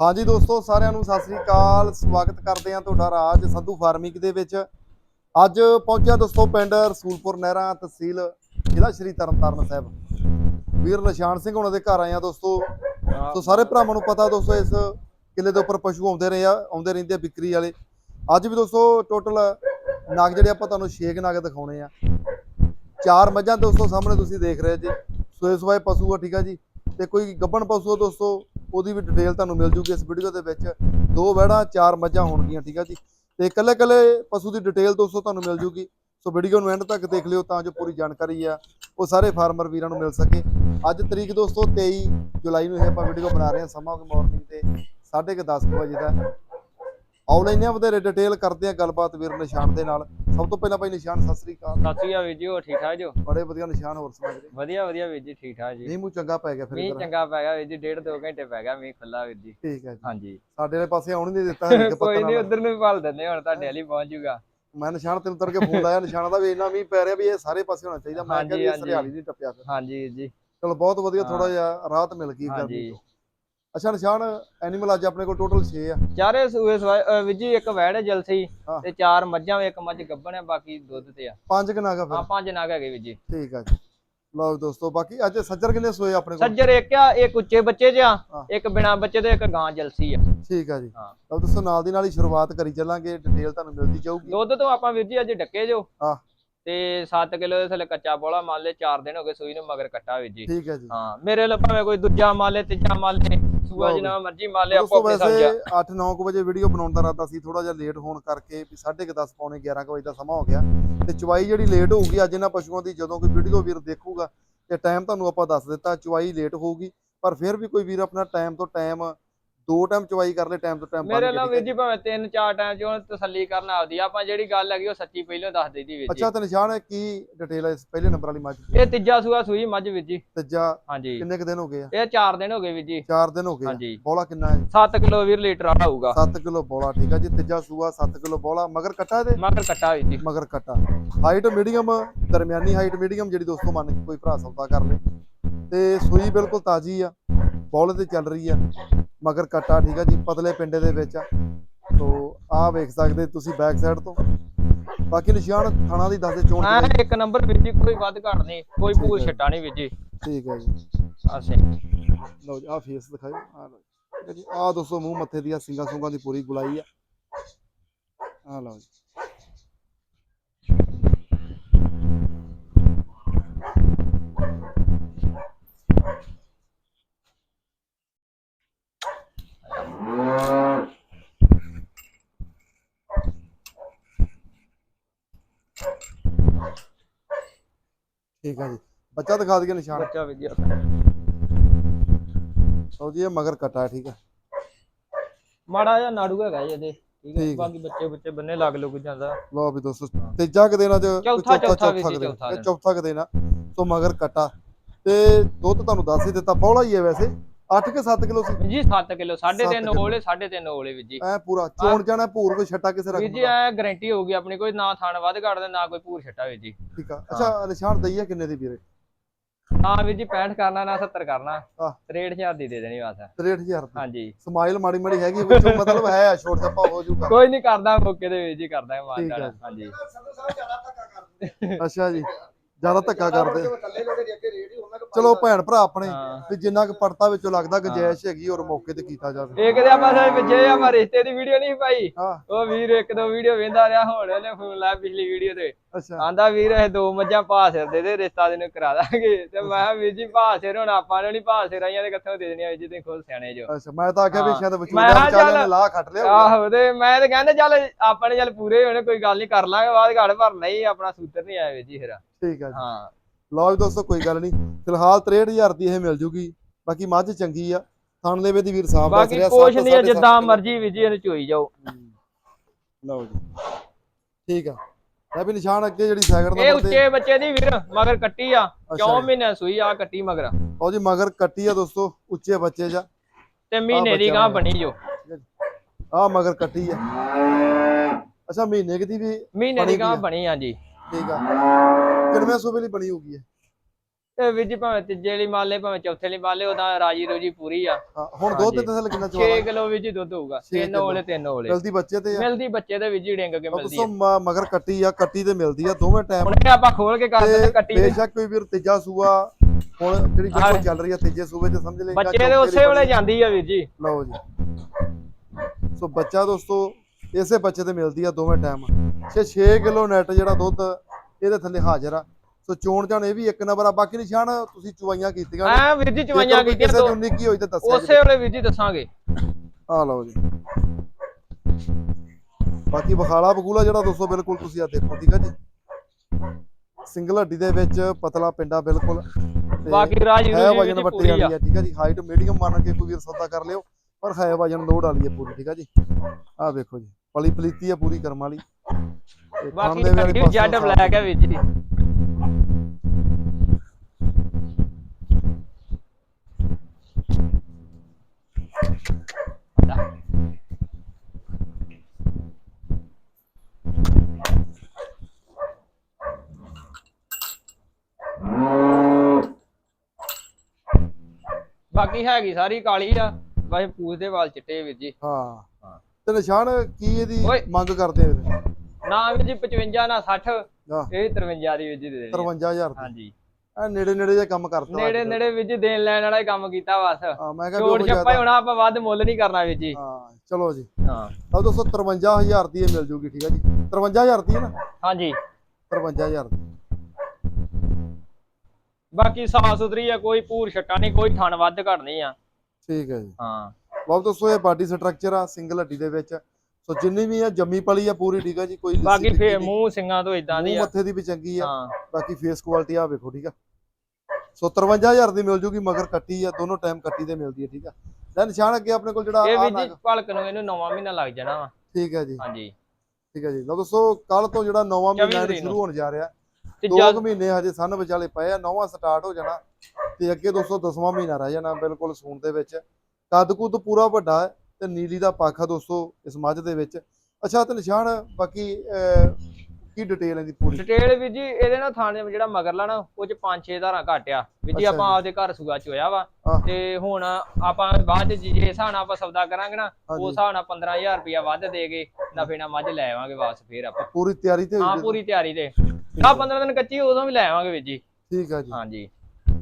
ਹਾਂਜੀ ਦੋਸਤੋ, ਸਾਰਿਆਂ ਨੂੰ ਸਤਿ ਸ੍ਰੀ ਅਕਾਲ। ਸਵਾਗਤ ਕਰਦੇ ਹਾਂ ਤੁਹਾਡਾ ਰਾਜ ਸੰਧੂ ਫਾਰਮਿੰਗ ਦੇ ਵਿੱਚ। ਅੱਜ ਪਹੁੰਚਿਆ ਦੋਸਤੋ ਪਿੰਡ ਰਸੂਲਪੁਰ ਨਹਿਰਾ ਤਹਿਸੀਲ, ਜ਼ਿਲ੍ਹਾ ਸ਼੍ਰੀ ਤਰਨਤਾਰਨ ਸਾਹਿਬ। ਵੀਰ ਨਿਸ਼ਾਨ ਸਿੰਘ ਉਹਨਾਂ ਦੇ ਘਰ ਆਏ ਆ ਦੋਸਤੋ। ਸੋ ਸਾਰੇ ਭਰਾਵਾਂ ਨੂੰ ਪਤਾ ਦੋਸਤੋ, ਇਸ ਕਿੱਲੇ ਦੇ ਉੱਪਰ ਪਸ਼ੂ ਆਉਂਦੇ ਰਹੇ ਆ, ਆਉਂਦੇ ਰਹਿੰਦੇ ਆ ਵਿਕਰੀ ਵਾਲੇ। ਅੱਜ ਵੀ ਦੋਸਤੋ ਟੋਟਲ ਨਾਗ ਜਿਹੜੇ ਆਪਾਂ ਤੁਹਾਨੂੰ ਛੇ ਕੁ ਨਾਗ ਦਿਖਾਉਣੇ ਆ। ਚਾਰ ਮੱਝਾਂ ਦੋਸਤੋ ਸਾਹਮਣੇ ਤੁਸੀਂ ਦੇਖ ਰਹੇ ਜੀ। ਸੋਏ ਸਵਾਏ ਪਸ਼ੂ ਆ, ਠੀਕ ਆ ਜੀ। ਤੇ ਕੋਈ ਗੱਬਣ ਪਸ਼ੂ ਆ ਦੋਸਤੋ ਉਹਦੀ ਵੀ ਡਿਟੇਲ ਤੁਹਾਨੂੰ ਮਿਲ ਜੂਗੀ ਇਸ ਵੀਡੀਓ ਦੇ ਵਿੱਚ। ਦੋ ਵਹਿੜਾਂ, ਚਾਰ ਮੱਝਾਂ ਹੋਣਗੀਆਂ, ਠੀਕ ਆ ਜੀ? ਤੇ ਇਕੱਲੇ ਇਕੱਲੇ ਪਸ਼ੂ ਦੀ ਡਿਟੇਲ ਦੋਸਤੋ ਤੁਹਾਨੂੰ ਮਿਲ ਜੂਗੀ। ਸੋ ਵੀਡੀਓ ਨੂੰ ਐਂਡ ਤੱਕ ਦੇਖ ਲਿਓ ਤਾਂ ਜੋ ਪੂਰੀ ਜਾਣਕਾਰੀ ਆ, ਉਹ ਸਾਰੇ ਫਾਰਮਰ ਵੀਰਾਂ ਨੂੰ ਮਿਲ ਸਕੇ। ਅੱਜ ਤਰੀਕ ਦੋਸਤੋ 23 ਜੁਲਾਈ ਨੂੰ ਇਹ ਆਪਾਂ ਵੀਡੀਓ ਬਣਾ ਰਹੇ ਹਾਂ ਸਮਾਂ ਮਾਰਨਿੰਗ ਤੇ 10:30 ਵਜੇ ਦਾ। ਆਓ ਲੈਨੇ ਆ ਵਧੇਰੇ ਡਿਟੇਲ ਕਰਦੇ ਆ ਗੱਲਬਾਤ ਵੀਰ ਨਿਸ਼ਾਨ ਦੇ ਨਾਲ। ਸਭ ਤੋਂ ਪਹਿਲਾਂ ਭਾਈ ਨਿਸ਼ਾਨ ਸਤਿ ਸ੍ਰੀ ਅਕਾਲ। ਸਤਿ ਸ਼੍ਰੀ ਅਕਾਲ ਵੀਰ ਜੀ ਹੋਰ ਠੀਕ ਠਾਕ ਜੋ? ਬੜੇ ਵਧੀਆ ਨਿਸ਼ਾਨ ਹੋਰ ਸਮਝ ਰਹੇ ਵਧੀਆ ਵਧੀਆ ਵੀਰ ਜੀ ਠੀਕ ਠਾਕ ਜੀ। ਮੂੰਹ ਚੰਗਾ ਪੈ ਗਿਆ ਫਿਰ ਮੀਂਹ। ਚੰਗਾ ਪੈ ਗਿਆ ਵੀਰ ਜੀ ਡੇਢ ਦੋ ਘੰਟੇ ਪੈ ਗਿਆ ਮੀਂਹ ਖੁੱਲਾ ਵੀਰ ਜੀ। ਠੀਕ ਹੈ ਜੀ। ਹਾਂਜੀ। ਸਾਡੇ ਵਾਲੇ ਪਾਸੇ ਆਉਣ ਹੀ ਨਹੀਂ ਦਿੱਤਾ ਹਰੀਕੇ ਕੋਈ ਨਹੀਂ ਉਧਰ ਨੂੰ ਵੀ ਭਾਲ ਦਿੰਦੇ ਹੁਣ ਤੁਹਾਡੇ ਵਾਲੀ ਪਹੁੰਚ ਜੂਗਾ। ਮੈਂ ਨਿਸ਼ਾਨ ਤੈਨੂੰ ਉਤਰ ਕੇ ਫੋਨ ਲਾਇਆ ਨਿਸ਼ਾਨ ਦਾ ਵੀ ਇੰਨਾ ਮੀਂਹ ਪੈ ਰਿਹਾ ਵੀ ਇਹ ਸਾਰੇ ਪਾਸੇ ਹੋਣਾ ਚਾਹੀਦਾ। ਮੈਂ ਕਿਹਾ ਵੀ ਹਾਂਜੀ, ਸਰਿਆਲੀ ਨਹੀਂ ਟੱਪਿਆ ਹਾਂਜੀ ਵੀਰ ਜੀ। ਚਲੋ ਬਹੁਤ ਵਧੀਆ ਹਾਂ। ਥੋੜਾ ਜਿਹਾ ਰਾਹਤ ਮਿਲ ਗਈ ਗਰਮੀ ਤੋਂ ਅੱਛਾ ਨਿਸ਼ਾਨ ਐਨੀਮਲ ਅੱਜ ਆਪਣੇ ਕੋਲ ਟੋਟਲ 6 ਆ। ਚਾਰੇ ਸੂਏ ਜੀ ਇੱਕ ਵੈੜ ਹੈ ਜਲਸੀ ਹਾਂ। ਤੇ ਚਾਰ ਮੱਝਾਂ ਇੱਕ ਮੱਝ ਗੱਭਣ ਹੈ ਬਾਕੀ ਦੁੱਧ ਤੇ ਆ। ਪੰਜ ਕਨਾਗਾ ਹਾਂ ਫਿਰ। ਪੰਜ ਨਾਗ ਹੈਗੇ ਜੀ। ਠੀਕ ਆ ਜੀ। ਲਓ ਦੋਸਤੋ ਬਾਕੀ ਅੱਜ ਸੱਜਰ ਕਿੰਨੇ ਸੋਏ ਆਪਣੇ ਕੋਲ? ਸੱਜਰ ਇੱਕ ਆ ਇੱਕ ਉੱਚੇ ਬੱਚੇ ਹਾਂ। ਇੱਕ ਬਿਨਾ ਬੱਚੇ ਤੇ ਇੱਕ ਗਾਂ ਜਲਸੀ ਆ। ਠੀਕ ਆ ਜੀ। ਹਾਂ। ਲਓ ਦੱਸੋ ਨਾਲ ਦੀ ਨਾਲ ਹੀ ਸ਼ੁਰੂਆਤ ਕਰੀ ਚੱਲਾਂਗੇ ਡਿਟੇਲ ਤੁਹਾਨੂੰ ਮਿਲਦੀ ਜਾਊਗੀ। ਦੁੱਧ ਤੋਂ ਆਪਾਂ ਵੀਰ ਜੀ ਅੱਜ ਡੱਕੇ ਜੋ। ਹਾਂ। ਤੇ 7 ਕਿਲੋ ਦੇ ਥੱਲੇ ਕੱਚਾ ਬੋਲਾ ਮੰਨ ਲੈ 4 ਦਿਨ ਹੋ ਗਏ ਸੂਈ ਨੂੰ ਮਗਰ ਕੱਟਾ ਵੀਰ ਜੀ। ਠੀਕ ਹੈ ਜੀ। ਹਾਂ ਮੇਰੇ ਲਈ ਭਾਵੇਂ ਕੋਈ ਦੂਜਾ ਮਾਲੇ ਤੀਜਾ ਮਾਲੇ ਸੂਆ ਜਿੰਨਾ ਮਰਜ਼ੀ ਮਾਲੇ ਆਪੋ ਦੋਸਤੋ ਆਪਣੇ ਸਮਝਿਆ 8-9 ਵਜੇ ਵੀਡੀਓ ਬਣਾਉਣ ਦਾ ਇਰਾਦਾ ਸੀ ਥੋੜਾ ਜਿਹਾ ਲੇਟ ਹੋਣ ਕਰਕੇ ਵੀ 10:30 ਪੌਣੇ 11 ਕੁ ਵਜੇ ਦਾ ਸਮਾਂ ਹੋ ਗਿਆ। ਤੇ ਚੁਆਈ ਜਿਹੜੀ ਲੇਟ ਹੋਊਗੀ ਅੱਜ ਇਹਨਾਂ ਪਸ਼ੂਆਂ ਦੀ ਜਦੋਂ ਕੋਈ ਵੀਡੀਓ ਵੀਰ ਦੇਖੂਗਾ ਤੇ ਟਾਈਮ ਤੁਹਾਨੂੰ ਆਪਾਂ ਦੱਸ ਦਿੱਤਾ ਚੁਆਈ ਲੇਟ ਹੋਊਗੀ ਪਰ ਫਿਰ ਵੀ ਕੋਈ ਵੀਰ ਆਪਣਾ ਟਾਈਮ ਤੋਂ ਟਾਈਮ ਦੋ ਟਾਈਮ ਚੁਆਈ ਕਰ ਲੈ ਟਾਈਮ ਤੋਂ ਟਾਈਮ ਮੇਰੇ ਨਾਲ ਵੀਰ ਜੀ ਭਾਵੇਂ ਤਿੰਨ ਚਾਰ ਟਾਈਮ ਚ ਤਸੱਲੀ ਕਰਨ ਆਉਦੀ ਆ ਆਪਾਂ ਜਿਹੜੀ ਗੱਲ ਹੈਗੀ ਉਹ ਸੱਚੀ ਪਹਿਲਾਂ ਦੱਸ ਦਈਦੀ ਵੀਰ ਜੀ। ਅੱਛਾ ਤੇ ਨਿਸ਼ਾਨ ਹੈ ਕੀ ਡਿਟੇਲ ਹੈ ਇਸ ਪਹਿਲੇ ਨੰਬਰ ਵਾਲੀ ਮੱਝ ਦੀ? ਇਹ ਤੀਜਾ ਸੂਆ ਸੂਈ ਮੱਝ ਵੀਰ ਜੀ। ਤੀਜਾ ਹਾਂਜੀ। ਕਿੰਨੇ ਕੁ ਦਿਨ ਹੋ ਗਏ ਆ? ਇਹ 4 ਦਿਨ ਹੋ ਗਏ ਵੀਰ ਜੀ। 4 ਦਿਨ ਹੋ ਗਏ ਹਾਂਜੀ। ਬੋਲਾ ਕਿੰਨਾ ਹੈ? 7 ਕਿਲੋ ਵੀਰ ਲੀਟਰ ਵਾਲਾ ਹੋਊਗਾ। 7 ਕਿਲੋ ਬੋਲਾ ਠੀਕ ਆ ਜੀ। ਤੀਜਾ ਸੂਆ 7 ਕਿਲੋ ਬੋਲਾ ਮਗਰ ਕੱਟਾ ਇਹਦੇ? ਮਗਰ ਕੱਟਾ ਵੀਰ ਜੀ। ਮਗਰ ਕੱਟਾ। ਹਾਈਟ ਮੀਡੀਅਮ ਦਰਮਿਆਨੀ ਹਾਈਟ ਮੀਡੀਅਮ ਜਿਹੜੀ ਦੋਸਤੋ ਮੰਨ ਕੇ ਕੋਈ ਭਰਾ ਸੌਦਾ ਕਰ ਲੇ। ਤੇ ਸੂਈ ਬਿਲਕੁਲ ਤਾਜ਼ੀ ਆ। ਬੌਲ ਤੇ ਚੱਲ ਰਹੀ ਆ। ਮਗਰ ਕੱਟਾ ਠੀਕ ਆ ਜੀ ਪਤਲੇ ਪਿੰਡੇ ਦੇ ਵਿੱਚ ਆ। ਤੋ ਆਹ ਵੇਖ ਸਕਦੇ ਤੁਸੀਂ ਬੈਕ ਸਾਈਡ ਤੋਂ। ਬਾਕੀ ਨਿਸ਼ਾਨ ਥਾਣਾ ਦੀ ਦੱਸ ਦੇ ਚੋਣ ਤੇ ਇੱਕ ਨੰਬਰ ਵੀਰ ਜੀ ਕੋਈ ਵੱਧ ਘੱਟ ਨਹੀਂ ਕੋਈ ਭੂਲ ਹੈ। ਛੱਟਾ ਨਹੀਂ ਵੀਰ ਜੀ। ਠੀਕ ਹੈ ਜੀ। ਅਸੀਂ ਲਓ ਜੀ ਆਹ ਫੇਸ ਦਿਖਾਓ ਆਹ ਲਓ ਜੀ। ਠੀਕ ਹੈ ਜੀ ਆਹ ਦੋਸਤੋ ਮੂੰਹ ਮੱਥੇ ਦੀਆਂ ਸਿੰਗਾ ਸੁੰਗਾ ਦੀ ਪੂਰੀ ਗੁਲਾਈ ਆ। ਆਹ ਲਓ ਜੀ। ਠੀਕ ਹੈ ਜੀ। ਬੱਚਾ ਦਿਖਾ ਦਈਏ ਨਿਸ਼ਾਨ। ਬੱਚਾ ਵੀਰ ਜੀ ਲਓ ਜੀ ਇਹ ਮਗਰ ਕੱਟਾ ਠੀਕ ਹੈ ਮਾੜਾ ਜਿਹਾ ਨਾੜੂ ਹੈਗਾ ਜੀ ਇਹਦੇ। ਠੀਕ ਹੈ। ਬਾਕੀ ਬੱਚੇ ਬੱਚੇ ਬੰਨੇ ਲੱਗ ਲੁੱਗ ਜਾਂਦਾ। ਲਓ ਵੀ ਦੋਸਤੋ ਤੀਜਾ ਕਿ ਅੱਜ ਕੋਈ ਚੌਥਾ- ਚੌਥਾ ਵੀ ਕੁ ਦਿਨ। ਚੌਥਾ ਕਿ ਆ। ਸੋ ਮਗਰ ਕਟਾ। ਤੇ ਦੁੱਧ ਤੁਹਾਨੂੰ ਦੱਸ ਹੀ ਦਿੱਤਾ ਬੌਲਾ ਹੀ ਹੈ ਵੈਸੇ। 8 ਕੇ 7 ਕਿਲੋ ਸੀ? ਜੀ 7 ਕਿਲੋ 3.5 ਕਿੱਲੋ। ਓਲੇ 3.5 ਓਲੇ ਵੀਰ ਜੀ। ਐ ਪੂਰਾ ਚੋਣ ਜਾਣਾ ਭੂਰ ਕੋਈ ਛੱਟਾ ਕਿਸੇ ਰਕਮ ਜੀ ਐ ਗਾਰੰਟੀ ਹੋਊਗੀ ਆਪਣੀ ਕੋਈ ਨਾ ਥਾਣ ਵੱਧ ਘੱਟ ਦੇ ਨਾ ਕੋਈ ਭੂਰ ਛੱਟਾ ਵੀਰ ਜੀ। ਠੀਕ ਆ। ਅੱਛਾ ਨਿਸ਼ਾਨ ਦਈਏ ਕਿੰਨੇ ਦੀ ਵੀਰੇ? ਹਾਂ ਵੀਰ ਜੀ 65 ਕਰਨਾ ਨਾ 70 ਕਰਨਾ। ਆਹ। 63000 ਦੀ ਦੇ ਦੇਣੀ ਬਸ। 63000 ਦੀ। ਹਾਂਜੀ। ਸਮਾਈਲ ਮਾੜੀ ਮਾੜੀ ਹੈਗੀ ਵਿੱਚੋਂ ਮਤਲਬ ਹੈ ਛੋਟ ਛੱਪਾ ਹੋ ਜਾਊਗਾ ਕੋਈ ਨਹੀਂ ਕਰਦਾ ਮੌਕੇ ਦੇ ਵੀਰ ਜੀ ਕਰਦਾ ਹੈ। ਹਾਂਜੀ। ਅੱਛਾ ਜੀ। ਜ਼ਿਆਦਾ ਧੱਕਾ ਕਰਦੇ। ਚਲੋ ਭੈਣ ਭਰਾ ਆਪਣੇ ਹਾਂ। ਵੀ ਜਿੰਨਾ ਕੁ ਪੜਤਾ ਵਿੱਚੋਂ ਲੱਗਦਾ ਗੁੰਜਾਇਸ਼ ਹੈਗੀ ਔਰ ਮੌਕੇ ਤੇ ਕੀਤਾ ਜਾਵੇ। ਇਹ ਕਿਤੇ ਆਪਾਂ ਸਾਰੇ ਪਿੱਛੇ ਆਪਾਂ ਰਿਸ਼ਤੇ ਦੀ ਵੀਡੀਓ ਨਹੀਂ ਪਾਈ। ਹਾਂ। ਉਹ ਵੀਰ ਇੱਕ ਦੋ ਵੀਡੀਓ ਵੇਂਦਾ ਰਿਹਾ ਹੁਣ ਉਹਨੇ ਫੋਨ ਲਾਇਆ ਪਿਛਲੀ ਵੀਡੀਓ ਤੇ। ਅੱਛਾ। ਆਂਦਾ ਵੀਰ ਇਹ ਦੋ ਮੱਝਾਂ ਭਾ ਸਿਰ ਦੇ ਦੇ ਰਿਸ਼ਤਾ ਤੈਨੂੰ ਕਰਾ ਦਾਂਗੇ। ਤੇ ਮੈਂ ਕਿਹਾ ਵੀਰ ਜੀ ਭਾ ਸਿਰ ਹੁਣ ਆਪਾਂ ਨੂੰ ਨਹੀਂ ਭਾ ਸਿਰ ਆਈਆਂ ਤੇ ਕਿੱਥੋਂ ਦੇ ਦੇਣੀਆਂ ਵੀਰ ਜੀ ਤੁਸੀਂ ਖੁਦ ਸਿਆਣੇ ਜੋ। ਅੱਛਾ ਮੈਂ ਤਾਂ ਆਖਿਆ ਵੀ। ਸ਼ਾਇਦ ਵਿਚੋਲਿਆਂ ਵਿਚਾਲਿਆਂ ਨੇ ਲਾਹ ਖੱਟ ਲਿਆ ਹੋਊਗਾ। ਆਹੋ ਤੇ ਮੈਂ ਤੇ ਕਹਿੰਦਾ ਚੱਲ ਆਪਾਂ ਨੇ ਚੱਲ ਪੂਰੇ ਹੋਣੇ ਕੋਈ ਗੱਲ ਨਹੀਂ ਕਰ ਲਾਂਗੇ ਬਾਅਦ ਘੜ ਪਰ ਨਹੀਂ ਆਪਣਾ ਸੂਤਰ ਨਹੀਂ ਆਇਆ ਵੀਰ ਜੀ ਫਿਰ। ਠੀਕ ਆ ਜੀ। ਹਾਂ। ਲਓ ਜੀ ਦੋਸਤੋ ਕੋਈ ਗੱਲ ਨਹੀਂ ਫਿਲਹਾਲ 63000 ਦੀ ਇਹ ਮਿਲ ਜੂਗੀ। ਬਾਕੀ ਮੱਝ ਚੰਗੀ ਆ। ਥਣ ਦੇ ਦੀ ਵੀਰ ਸਾਹਿਬ ਦੱਸ ਬਾਕੀ ਰਿਹਾ ਕੁਛ ਨਹੀਂ ਜਿੱਦਾਂ ਮਰਜ਼ੀ ਵੀਰ ਜੀ ਇਹਨੂੰ ਚੋਈ ਜਾਓ। ਲਓ ਜੀ। ਠੀਕ ਆ। ਇਹ ਵੀ ਨਿਸ਼ਾਨ ਅੱਗੇ ਜਿਹੜੀ ਸੈਕਿੰਡ ਇਹ ਨੰਬਰ ਤੇ ਉੱਚੇ ਬੱਚੇ ਦੀ ਵੀਰ ਮਗਰ ਕੱਟੀ ਆ। ਕਿਉਂ ਜੀ। ਮਹੀਨੇ ਸੂਈ ਆ ਕੱਟੀ ਮਗਰ। ਉਹ ਜੀ ਮਗਰ ਕੱਟੀ ਆ ਦੋਸਤੋ ਉੱਚੇ ਬੱਚੇ ਜਾ। ਤੇ ਮਹੀਨੇ ਦੀ ਬੱਚਾ ਗਾਂ। ਬਣੀ ਜੋ। ਆ ਮਗਰ ਕੱਟੀ ਆ। ਅੱਛਾ ਮਹੀਨੇ ਕੁ ਦੀ ਵੀ ਮਹੀਨੇ ਬਣੀ ਦੀ ਗਾਂ ਵੀ ਆ। ਬਣੀ ਆ ਜੀ। ਠੀਕ ਆ। ਕਿੰਨਵੇਂ ਸੂਬੇ ਲਈ ਬਣੀ ਹੋਗੀ ਹੈ ਇਹ ਵੀਰ ਜੀ ਭਾਵੇਂ ਤੀਜੇ ਵਾਲੀ ਮੰਨ ਲੇ ਭਾਵੇਂ ਚੌਥੇ ਵਾਲੀ ਮੰਨ ਲੇ ਉਹਦਾ ਰਾਜੀ ਰੋਜੀ ਪੂਰੀ ਆ। ਹਾਂ, ਹੁਣ ਦੁੱਧ ਹਾਂਜੀ। ਤੇ ਥੱਲੇ ਕਿੰਨਾ 6 ਚਵਾਲਾ ਕਿਲੋ ਵੀਰ ਜੀ ਦੁੱਧ ਹੋਊਗਾ। ਛੇ ਤਿੰਨ ਕਿੱਲੋ। ਤਿੰਨ ਓਲੇ ਮਿਲਦੀ ਬੱਚੇ ਤੇ ਆ? ਮਿਲਦੀ ਬੱਚੇ ਦੇ ਵੀਰ ਜੀ ਡਿੰਗ ਕੇ ਮਿਲਦੀ ਆ। ਮ- ਮਗਰ ਕੱਟੀ ਆ ਕੱਟੀ ਤੇ ਮਿਲਦੀ ਆ ਦੋਵੇਂ ਟਾਈਮ ਹੁਣ ਇਹ ਆਪਾਂ ਖੋਲ ਕੇ ਕਰ ਦਿੰਦੇ ਤੇ ਕੱਟੀ ਦੇ ਬੇਸ਼ੱਕ ਕੋਈ ਵੀਰ ਤੀਜਾ ਸੂਆ ਹੁਣ ਜਿਹੜੀ ਹਾਂ। ਚੱਲ ਰਹੀ ਆ ਤੀਜੇ ਸੂਬੇ ਚ ਸਮਝ ਲੈ ਬੱਚੇ ਦੇ ਉਸੇ ਵੇਲੇ ਜਾਂਦੀ ਆ ਵੀਰ ਜੀ। ਲਓ ਜੀ। ਸੋ ਬੱਚਾ ਦੋਸਤੋ ਇਸੇ ਬੱਚੇ ਤੇ ਮਿਲਦੀ ਆ ਦੋਵੇਂ ਟਾਈਮ 6 ਕਿਲੋ ਨੈਟ ਜਿਹੜਾ ਦੁੱਧ ਇਹਦੇ ਥੱਲੇ ਹਾਜ਼ਰ ਆ। ਸੋ ਚੋਣ ਜਾਣ ਇਹ ਵੀ ਇੱਕ ਨੰਬਰ ਆ ਬਾਕੀ ਨਿਸ਼ਾਨ ਤੁਸੀਂ ਚੁਵਾਈਆਂ ਕੀਤੀਆਂ ਐ ਵੀਰ ਜੀ ਚਵਾਈਆਂ ਕੀਤੀਆਂ ਦੀ। ਉਨੀ ਕੀ ਹੋਈ ਤਾਂ ਦੱਸਿਓ ਉਸੇ ਵੇਲੇ ਵੀਰ ਜੀ ਦੱਸਾਂਗੇ। ਆ ਲਓ ਜੀ। ਬਾਕੀ ਬਖਾਲਾ ਬਗੂਲਾ ਜਿਹੜਾ ਦੋਸਤੋ ਬਿਲਕੁਲ ਤੁਸੀਂ ਆ ਦੇਖੋ ਠੀਕ ਆ ਜੀ। ਸਿੰਗਲ ਹੱਡੀ ਦੇ ਵਿੱਚ ਪਤਲਾ ਪਿੰਡਾ ਬਿਲਕੁਲ। ਤੇ ਬਾਕੀ ਰਾਜੀ ਹੈ ਵਜਨ ਵੱਟੇ ਵਾਲੀ ਆ ਠੀਕ ਆ ਜੀ। ਹਾਈਟ ਮੀਡੀਅਮ ਮੰਨ ਕੇ ਕੋਈ ਵੀਰ ਸੌਦਾ ਕਰ ਲਿਓ ਪਰ ਹੈ ਵਜਨ ਲੋਡ ਵਾਲੀ ਹੈ ਪੂਰੀ ਠੀਕ ਆ ਜੀ। ਆ ਵੇਖੋ ਜੀ। ਪਲੀ ਪਲੀਤੀ ਆ ਪੂਰੀ ਕਰਮ ਵਾਲੀ। ਤੇ ਬਾਕੀ ਜੱਡ ਬਲੈਕ ਹੈ ਵੀਰ ਜੀ। ਬਾਕੀ ਹੈਗੀ ਸਾਰੀ ਕਾਲੀ ਆ। ਵੈਸੇ ਪੂਛ ਦੇ ਵਾਲ ਚਿੱਟੇ ਵੀਰ ਜੀ। ਹਾਂ। ਹਾਂ। ਤੇ ਨਿਸ਼ਾਨ ਕੀ ਇਹਦੀ। ਮੰਗ ਕਰਦੇ ਆ ਨਾ ਵੀਰ ਜੀ 55 ਨਾ 60 ਹਾਂ। ਇਹ 53 ਦੀ ਵੀਰ ਜੀ ਦੇ ਦੇਣੀ ਆ। 53000 ਦੀ। ਹਾਂਜੀ। ਆ ਨੇੜੇ ਨੇੜੇ ਜੇ ਕੰਮ ਕਰਤਾ ਨੇੜੇ ਨੇੜੇ ਜੀ ਦੇਣ ਲੈਣ ਵਾਲਾ ਹੀ ਕੰਮ ਕੀਤਾ ਬਸ। ਹਾਂ ਮੈਂ ਕਿਹਾ ਛੋੜ ਛੱਪਾ ਹੀ ਹੋਣਾ ਆਪਾਂ ਵੱਧ ਮੁੱਲ ਨਹੀਂ ਕਰਨਾ ਵੀਰ ਜੀ। ਹਾਂ ਚਲੋ ਜੀ। ਹਾਂ। ਤਾਂ ਦੋਸਤੋ 53000 ਦੀ ਇਹ ਮਿਲ ਜੂਗੀ ਠੀਕ ਆ ਜੀ। 53000 ਦੀ ਹੈ ਨਾ? ਹਾਂਜੀ। 53000 ਦੀ। ਬਾਕੀ ਸਾਫ਼ ਸੁਥਰੀ ਆ ਕੋਈ ਪੂਰ ਛੱਟਾ ਨਹੀਂ ਕੋਈ ਥਣ ਵੱਧ ਘਟ ਨਹੀਂ ਆ। ਠੀਕ ਹੈ ਜੀ। ਹਾਂ। ਬਹੁਤ ਦੋਸਤੋ ਇਹ ਬਾਡੀ ਸਟਰਕਚਰ ਆ ਸਿੰਗਲ ਹੱਡੀ ਦੇ ਵਿੱਚ। ਸੋ ਜਿੰਨੀ ਵੀ ਆ ਜੰਮੀ ਪਲੀ ਆ ਪੂਰੀ ਠੀਕ ਆ ਜੀ ਕੋਈ ਬਾਕੀ ਫੇ। ਮੂੰਹ ਸਿੰਘਾਂ ਤੋਂ ਇਦਾਂ ਦੀ ਆ। ਮੱਥੇ ਦੀ ਵੀ ਚੰਗੀ ਆ। ਬਾਕੀ ਫੇਸ ਕੁਆਲਿਟੀ ਆ ਵੇਖੋ ਠੀਕ ਆ। ਸੋ 53000 ਦੀ ਮਿਲ ਜੂਗੀ ਮਗਰ ਕੱਟੀ ਆ ਦੋਨੋਂ ਟਾਈਮ ਕੱਟੀ ਤੇ ਮਿਲਦੀ ਆ ਠੀਕ ਆ। ਲੈ ਨਿਸ਼ਾਨ ਅੱਗੇ ਆਪਣੇ ਕੋਲ ਜਿਹੜਾ ਇਹ ਆ ਵੀ ਜੀ ਭਲਕ ਨੂੰ ਇਹਨੂੰ ਨਵਾਂ ਮਹੀਨਾ ਲੱਗ ਜਾਣਾ ਵਾ। ਠੀਕ ਹੈ ਜੀ। ਹਾਂਜੀ। ਠੀਕ ਹੈ ਜੀ। ਲਓ ਦੋਸਤੋ ਕੱਲ ਤੋਂ ਜਿਹੜਾ ਨੌਵਾਂ ਚੌਵੀ ਮਹੀਨਾ। ਸ਼ੁਰੂ ਹੋਣ ਜਾ ਰਿਹਾ ਤੇ ਦੋ ਕੁ ਮਹੀਨੇ ਹਜੇ ਸਨ ਵਿਚਾਲੇ ਪਏ ਆ ਨੌਵਾਂ ਸਟਾਰਟ ਹੋ ਜਾਣਾ ਤੇ ਅੱਗੇ ਦੋਸਤੋ ਦਸਵਾਂ ਮਹੀਨਾ ਰਹਿ ਜਾਣਾ ਬਿਲਕੁਲ ਸੂਣ ਦੇ ਵਿੱਚ ਕੱਦ ਕੁੱਦ ਪੂਰਾ ਵੱਡਾ ਹੈ ਤੇ ਨੀਲੀ ਦਾ ਪੱਖ ਆ ਦੋਸਤੋ ਇਸ ਮੱਝ ਦੇ ਵਿੱਚ ਅੱਛਾ ਤੇ ਨਿਸ਼ਾਨ ਬਾਕੀ ਕੀ ਡਿਟੇਲ ਇਹਦੀ ਪੂਰੀ ਡਿਟੇਲ ਵੀ ਜੀ ਇਹਦੇ ਨਾਲ ਥਾਣੇ ਜਿਹੜਾ ਮਗਰਲਾ ਨਾ ਉਹ ਚ 5-6 ਧਾਰਾਂ ਘਟਿਆ ਵੀ ਜੀ ਆਪਾਂ। ਆਪਦੇ ਘਰ ਸੁਗਾ ਚੋਇਆ ਵਾ। ਤੇ ਹੁਣ ਆਪਾਂ ਬਾਅਦ ਚ ਜੇ ਹਿਸਾਬ ਨਾਲ ਆਪਾਂ ਸੌਦਾ ਕਰਾਂਗੇ ਨਾ। ਉਸ ਹਿਸਾਬ ਨਾਲ 15000 ਰੁਪਇਆ ਵੱਧ ਦੇ ਕੇ ਨਫੇ ਨਾਲ ਮੱਝ ਲੈ ਆਵਾਂਗੇ ਵਾਪਸ ਫੇਰ ਆਪਾਂ ਪੂਰੀ ਤਿਆਰੀ ਤੇ ਹਾਂ? ਪੂਰੀ ਤਿਆਰੀ ਤੇ ਆ 15 ਦਿਨ ਕੱਚੀ ਉਦੋਂ ਵੀ ਲੈ ਆਵਾਂਗੇ ਵੀਰ ਜੀ। ਠੀਕ ਆ ਜੀ। ਹਾਂਜੀ।